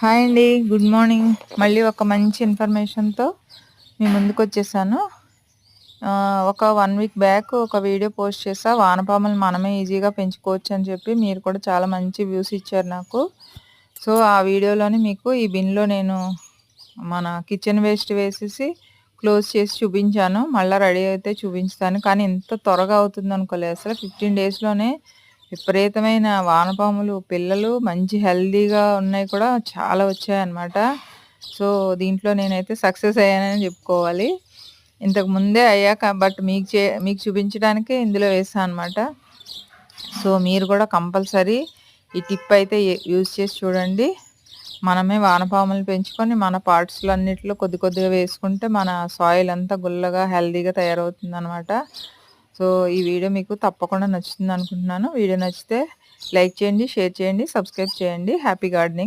Hi అండి good morning. మళ్ళీ ఒక మంచి ఇన్ఫర్మేషన్తో మీ ముందుకు వచ్చేసాను. ఒక వన్ వీక్ బ్యాక్ ఒక వీడియో పోస్ట్ చేసా. వానపాములు మనమే ఈజీగా పెంచుకోవచ్చు అని చెప్పి మీరు కూడా చాలా మంచి వ్యూస్ ఇచ్చారు నాకు. సో ఆ వీడియోలోని మీకు ఈ బిన్లో నేను మన కిచెన్ వేస్ట్ వేసేసి క్లోజ్ చేసి చూపించాను. మళ్ళీ రెడీ అయితే చూపించుతాను. కానీ ఎంత త్వరగా అవుతుంది అనుకోలేదు. అసలు ఫిఫ్టీన్ డేస్లోనే విపరీతమైన వానపాములు పిల్లలు మంచి హెల్దీగా ఉన్నాయి కూడా చాలా వచ్చాయన్నమాట. సో దీంట్లో నేనైతే సక్సెస్ అయ్యానని చెప్పుకోవాలి. ఇంతకు ముందే అయ్యాక బట్ మీకు చే మీకు చూపించడానికి ఇందులో వేసాను అనమాట సో మీరు కూడా కంపల్సరీ ఈ టిప్ అయితే యూజ్ చేసి చూడండి. మనమే వానపాములు పెంచుకొని మన పార్ట్స్లు అన్నింటిలో కొద్ది కొద్దిగా వేసుకుంటే మన సాయిల్ అంతా గుల్లగా హెల్దీగా తయారవుతుంది అనమాట సో ఈ వీడియో మీకు తప్పకుండా నచ్చుతుంది అనుకుంటున్నాను వీడియో నచ్చితే లైక్ చేయండి షేర్ చేయండి సబ్స్క్రైబ్ చేయండి. Happy gardening.